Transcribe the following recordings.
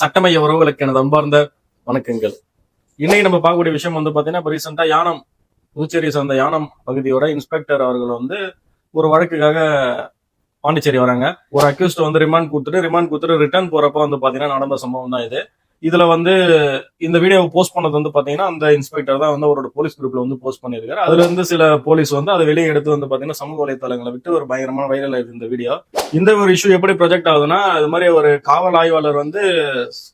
சட்டமைய உறவுகளுக்கு எனது அன்பார்ந்த வணக்கங்கள். இன்னைக்கு நம்ம பார்க்கக்கூடிய விஷயம் வந்து பாத்தீங்கன்னா இப்போ ரீசெண்டா யானம் புதுச்சேரியை சார்ந்த யானம் பகுதியோட இன்ஸ்பெக்டர் அவர்கள் வந்து ஒரு வழக்குக்காக பாண்டிச்சேரி வராங்க. ஒரு அக்யூஸ்ட் வந்து ரிமாண்ட் கொடுத்துட்டு ரிமாண்ட் கொடுத்துட்டு ரிட்டர்ன் போறப்ப வந்து பாத்தீங்கன்னா நடந்த சம்பவம் தான் இது. இதுல வந்து இந்த வீடியோவை போஸ்ட் பண்ணது வந்து பாத்தீங்கன்னா அந்த இன்ஸ்பெக்டர் தான் வந்து அவரோட போலீஸ் குரூப்ல வந்து போஸ்ட் பண்ணிருக்காரு அதுல இருந்து சில போலீஸ் வந்து அதை வெளியே எடுத்து வந்து பாத்தீங்கன்னா சமூக வலைத்தளங்களை விட்டு ஒரு பயங்கரமான வைரல் ஆயிருக்கு இந்த வீடியோ இந்த ஒரு இஷ்யூ எப்படி ப்ரொஜெக்ட் ஆகுதுன்னா இது மாதிரி ஒரு காவல் ஆய்வாளர் வந்து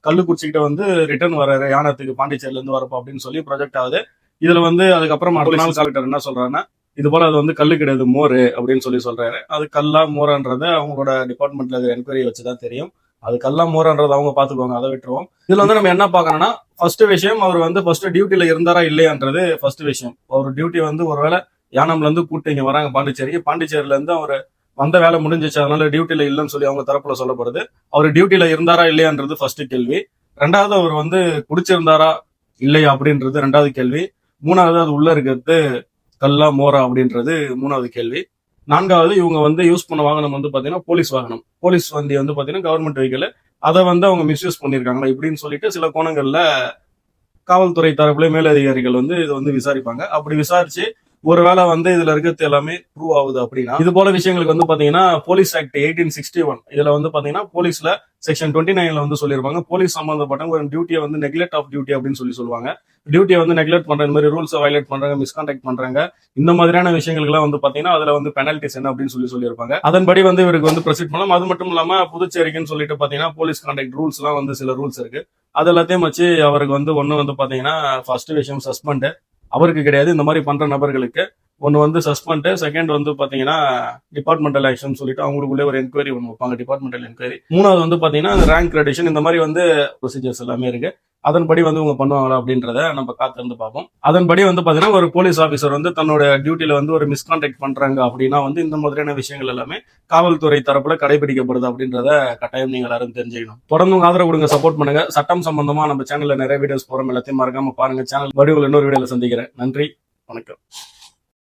கள்ளுக்குறிச்சிக்கிட்ட வந்து ரிட்டர்ன் வர்றாரு. யானத்துக்கு பாண்டிச்சேரியில இருந்து வரப்போ அப்படின்னு சொல்லி ப்ரொஜெக்ட் ஆகுது. இதுல வந்து அதுக்கப்புறம் அடுத்த நாள் கலெக்டர் என்ன சொல்றாருன்னா இது போல அது வந்து கல்லு கிடையாது மோர் அப்படின்னு சொல்லி சொல்றாரு. அது கல்லா மோரன்றது அவங்களோட டிபார்ட்மெண்ட்ல என்கொயரி வச்சுதான் தெரியும். அது கல்லா மோரன்றது அவங்க பாத்துக்குவாங்க அதை விட்டுருவோம். இதுல வந்து நம்ம என்ன பாக்கணும்னா ஃபர்ஸ்ட் விஷயம் அவர் வந்து ஃபர்ஸ்ட் டியூட்டில இருந்தாரா இல்லையான்றது ஃபர்ஸ்ட் விஷயம். அவர் டியூட்டி வந்து ஒருவேளை யானம்ல இருந்து கூட்டு இங்க வராங்க பாண்டிச்சேரிக்கு பாண்டிச்சேரியில இருந்து அவர் வந்த வேலை முடிஞ்சிச்சு அதனால டியூட்டில இல்லைன்னு சொல்லி அவங்க தரப்புல சொல்லப்படுது. அவர் டியூட்டில இருந்தாரா இல்லையான்றது ஃபர்ஸ்ட் கேள்வி. ரெண்டாவது அவர் வந்து குடிச்சிருந்தாரா இல்லையா அப்படின்றது ரெண்டாவது கேள்வி. மூணாவது அது உள்ள இருக்கிறது கல்லா மோரா அப்படின்றது மூணாவது கேள்வி. நான்காவது இவங்க வந்து யூஸ் பண்ண வாகனம் வந்து பாத்தீங்கன்னா போலீஸ் வாகனம். போலீஸ் வண்டி வந்து பாத்தீங்கன்னா கவர்மெண்ட் வெஹிக்கிள் அதை வந்து அவங்க மிஸ்யூஸ் பண்ணியிருக்காங்களா இப்படின்னு சொல்லிட்டு சில கோணங்கள்ல காவல்துறை தரப்புல மேலதிகாரிகள் வந்து இதை வந்து விசாரிப்பாங்க. அப்படி விசாரிச்சு ஒருவேளை வந்து இதுல இருக்கிறது எல்லாமே ப்ரூவ் ஆகுது அப்படின்னா இது போல விஷயங்களுக்கு வந்து பாத்தீங்கன்னா police act eighteen sixty one இதுல வந்து பாத்தீங்கன்னா போலீஸ்ல செக்ஷன் டுவெண்ட்டி நைன்ல வந்து சொல்லியிருப்பாங்க. போலீஸ் சம்பந்தப்பட்ட ஒரு டியூட்டியை வந்து நெக்லெக்ட் ஆஃப் டியூட்டி அப்படின்னு சொல்லி சொல்லுவாங்க. டியூட்டியை வந்து நெக்லெக்ட் பண்ற இந்த மாதிரி ரூல்ஸை வயலேட் பண்றாங்க மிஸ்கான்டாக்ட் பண்றாங்க. இந்த மாதிரியான விஷயங்களுக்குலாம் வந்து பாத்தீங்கன்னா அதுல வந்து பெனல்டிஸ் என்ன அப்படின்னு சொல்லி சொல்லியிருப்பாங்க. அதன்படி வந்து இவருக்கு வந்து ப்ரொசீட் பண்ணலாம். அது மட்டும் இல்லாம புதுச்சேரிக்குன்னு சொல்லிட்டு பாத்தீங்கன்னா போலீஸ் கான்டாக்ட் ரூல்ஸ் எல்லாம் வந்து சில ரூல்ஸ் இருக்கு. அது எல்லாத்தையும் வச்சு அவருக்கு வந்து ஒன்னு வந்து பாத்தீங்கன்னா ஃபர்ஸ்ட் விஷயம் சஸ்பெண்ட் அவருக்கு கிடையாது. இந்த மாதிரி பண்ற நபர்களுக்கு ஒன்னு வந்து சஸ்பெண்ட் செகண்ட் வந்து பாத்தீங்கன்னா டிபார்ட்மெண்டல் ஆக்ஷன் சொல்லிட்டு அவங்களுக்குள்ளே ஒரு என்கொயரி ஒன்று வைப்பாங்க. டிபார்ட்மெண்டல் என்கொயரி மூணாவது வந்து பாத்தீங்கன்னா ரேங்க் கிரெடிஷன் இந்த மாதிரி வந்து ப்ரொசீஜர்ஸ் எல்லாமே இருக்கு. அதன்படி வந்து இவங்க பண்ணுவாங்களா அப்படின்றத நம்ம காத்திருந்து பார்ப்போம். அதன்படி வந்து பார்த்தீங்கன்னா ஒரு போலீஸ் ஆஃபீஸர் வந்து தன்னோட டியூட்டியில் வந்து ஒரு மிஸ்கான்டாக்ட் பண்றாங்க அப்படின்னா வந்து இந்த மாதிரியான விஷயங்கள் எல்லாமே காவல்துறை தரப்புல கடைபிடிக்கப்படுது அப்படின்றத கட்டாயம் நீங்கள் எல்லாரும் தெரிஞ்சுக்கணும். தொடர்ந்து உங்க ஆதரவு கொடுங்க சப்போர்ட் பண்ணுங்க. சட்டம் சம்பந்தமா நம்ம சேனல்ல நிறைய வீடியோஸ் போறோம். எல்லாத்தையும் மறக்காம பாருங்க. சேனல் மறுபடியும் இன்னொரு வீடியோல சந்திக்கிறேன். நன்றி. வணக்கம்.